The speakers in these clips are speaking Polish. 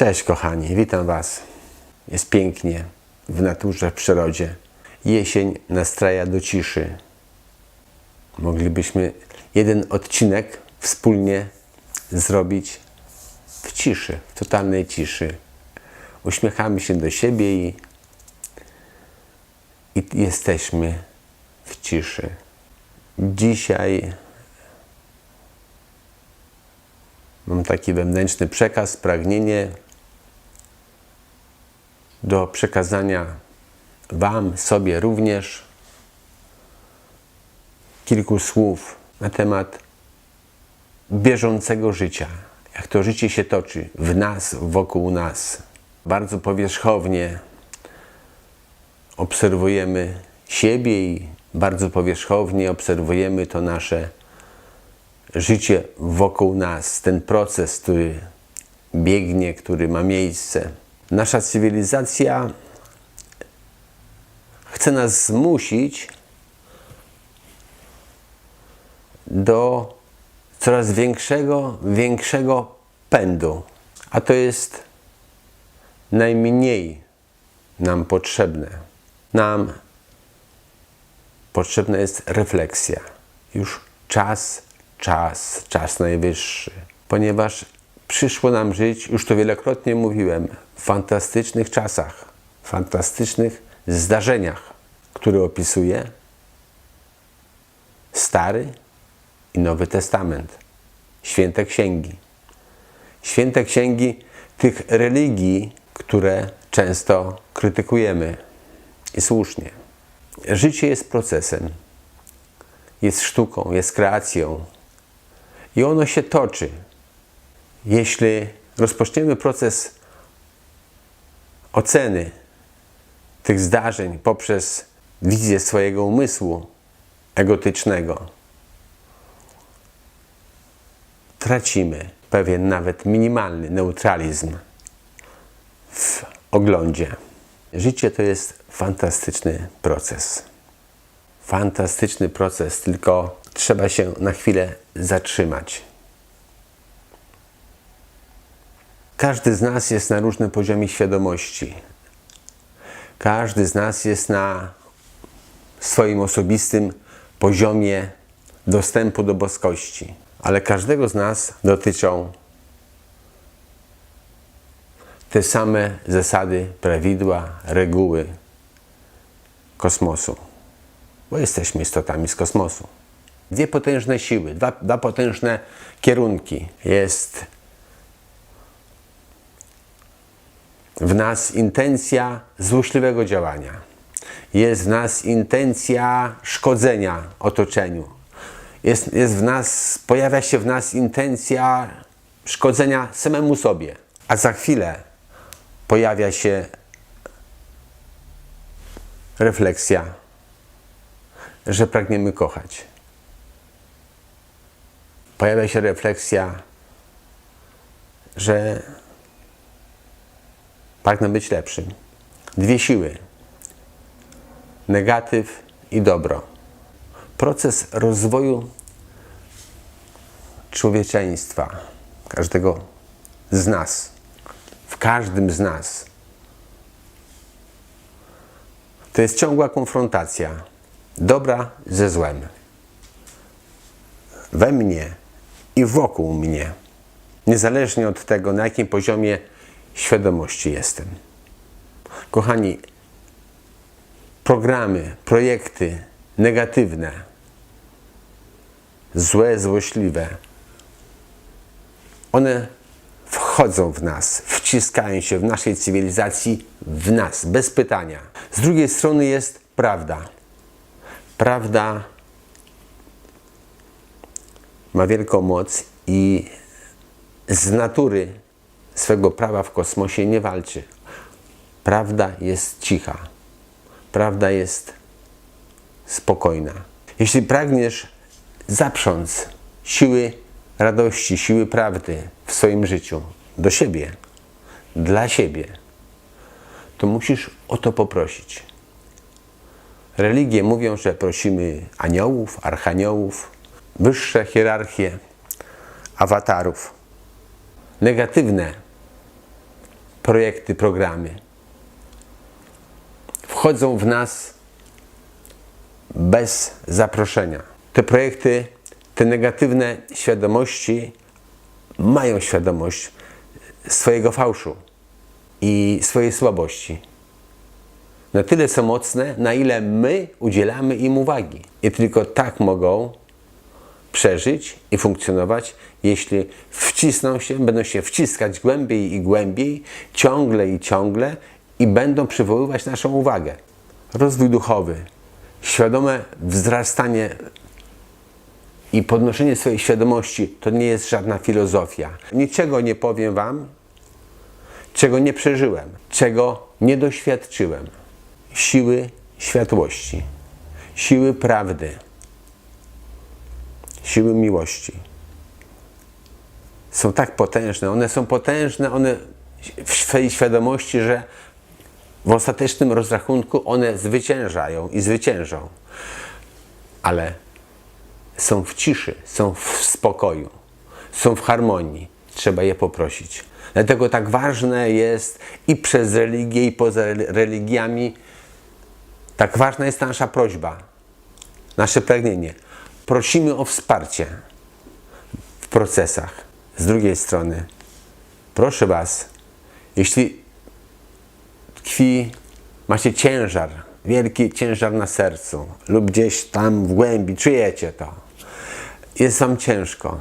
Cześć kochani, witam Was. Jest pięknie w naturze, w przyrodzie. Jesień nastraja do ciszy. Moglibyśmy jeden odcinek wspólnie zrobić w ciszy, w totalnej ciszy. Uśmiechamy się do siebie i, i jesteśmy w ciszy. Dzisiaj mam taki wewnętrzny przekaz, pragnienie do przekazania Wam, sobie również kilku słów na temat bieżącego życia. Jak to życie się toczy w nas, wokół nas. Bardzo powierzchownie obserwujemy siebie i bardzo powierzchownie obserwujemy to nasze życie wokół nas, ten proces, który biegnie, który ma miejsce. Nasza cywilizacja chce nas zmusić do coraz większego, większego pędu, a to jest najmniej nam potrzebne. Nam potrzebna jest refleksja. Już czas, czas, czas najwyższy, ponieważ przyszło nam żyć, już to wielokrotnie mówiłem, fantastycznych czasach, fantastycznych zdarzeniach, które opisuje Stary i Nowy Testament, święte księgi. Święte księgi tych religii, które często krytykujemy i słusznie. Życie jest procesem, jest sztuką, jest kreacją i ono się toczy. Jeśli rozpoczniemy proces oceny tych zdarzeń poprzez wizję swojego umysłu egotycznego, tracimy pewien nawet minimalny neutralizm w oglądzie. Życie to jest fantastyczny proces. Fantastyczny proces, tylko trzeba się na chwilę zatrzymać. Każdy z nas jest na różnym poziomie świadomości. Każdy z nas jest na swoim osobistym poziomie dostępu do boskości, ale każdego z nas dotyczą te same zasady, prawidła, reguły kosmosu, bo jesteśmy istotami z kosmosu. Dwie potężne siły, dwa, dwa potężne kierunki. Jest w nas intencja złośliwego działania. Jest w nas intencja szkodzenia otoczeniu. Jest, jest w nas, pojawia się w nas intencja szkodzenia samemu sobie. A za chwilę pojawia się refleksja, że pragniemy kochać. Pojawia się refleksja, że pragnę być lepszym. Dwie siły: negatyw i dobro. Proces rozwoju człowieczeństwa, każdego z nas, w każdym z nas, to jest ciągła konfrontacja dobra ze złem. We mnie i wokół mnie. Niezależnie od tego, na jakim poziomie świadomości jestem. Kochani, programy, projekty negatywne, złe, złośliwe, one wchodzą w nas, wciskają się w naszej cywilizacji, w nas, bez pytania. Z drugiej strony jest prawda. Prawda ma wielką moc i z natury swego prawa w kosmosie nie walczy. Prawda jest cicha. Prawda jest spokojna. Jeśli pragniesz zaprząc siły radości, siły prawdy w swoim życiu do siebie, dla siebie, to musisz o to poprosić. Religie mówią, że prosimy aniołów, archaniołów, wyższe hierarchie awatarów. Negatywne projekty, programy. Wchodzą w nas bez zaproszenia. Te projekty, te negatywne świadomości mają świadomość swojego fałszu i swojej słabości. Na tyle są mocne, na ile my udzielamy im uwagi. I tylko tak mogą przeżyć i funkcjonować, jeśli wcisną się, będą się wciskać głębiej i głębiej, ciągle i ciągle i będą przywoływać naszą uwagę. Rozwój duchowy, świadome wzrastanie i podnoszenie swojej świadomości to nie jest żadna filozofia. Niczego nie powiem Wam, czego nie przeżyłem, czego nie doświadczyłem. Siły światłości, siły prawdy, siły miłości są tak potężne, one są potężne, one w swojej świadomości, że w ostatecznym rozrachunku one zwyciężają i zwyciężą. Ale są w ciszy, są w spokoju, są w harmonii. Trzeba je poprosić. Dlatego tak ważne jest i przez religię, i poza religiami, tak ważna jest nasza prośba, nasze pragnienie. Prosimy o wsparcie w procesach. Z drugiej strony, proszę Was, jeśli tkwi, macie ciężar, wielki ciężar na sercu lub gdzieś tam w głębi, czujecie to, jest Wam ciężko,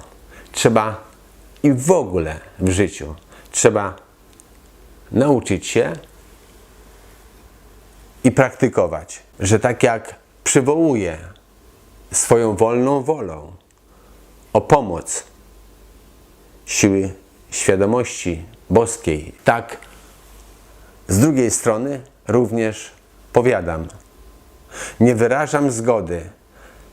trzeba i w ogóle w życiu trzeba nauczyć się i praktykować, że tak jak przywołuję swoją wolną wolą o pomoc siły świadomości boskiej, tak z drugiej strony również powiadam, nie wyrażam zgody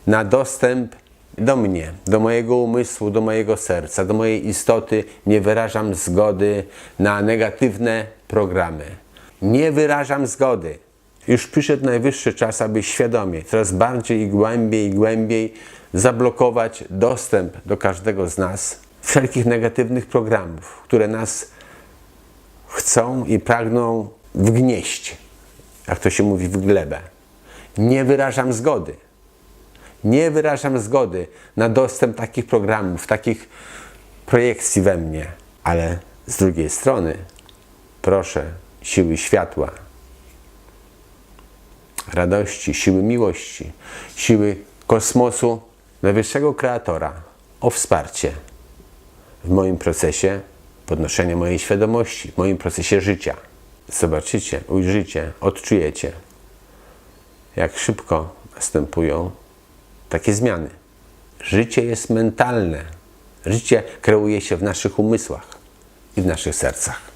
na dostęp do mnie, do mojego umysłu, do mojego serca, do mojej istoty, nie wyrażam zgody na negatywne programy. Nie wyrażam zgody. Już przyszedł najwyższy czas, aby świadomie, coraz bardziej i głębiej i głębiej zablokować dostęp do każdego z nas wszelkich negatywnych programów, które nas chcą i pragną wgnieść, jak to się mówi, w glebę. Nie wyrażam zgody. Nie wyrażam zgody na dostęp takich programów, takich projekcji we mnie, ale z drugiej strony proszę siły światła, radości, siły miłości, siły kosmosu, najwyższego kreatora o wsparcie w moim procesie podnoszenia mojej świadomości, w moim procesie życia. Zobaczycie, ujrzycie, odczujecie, jak szybko następują takie zmiany. Życie jest mentalne. Życie kreuje się w naszych umysłach i w naszych sercach.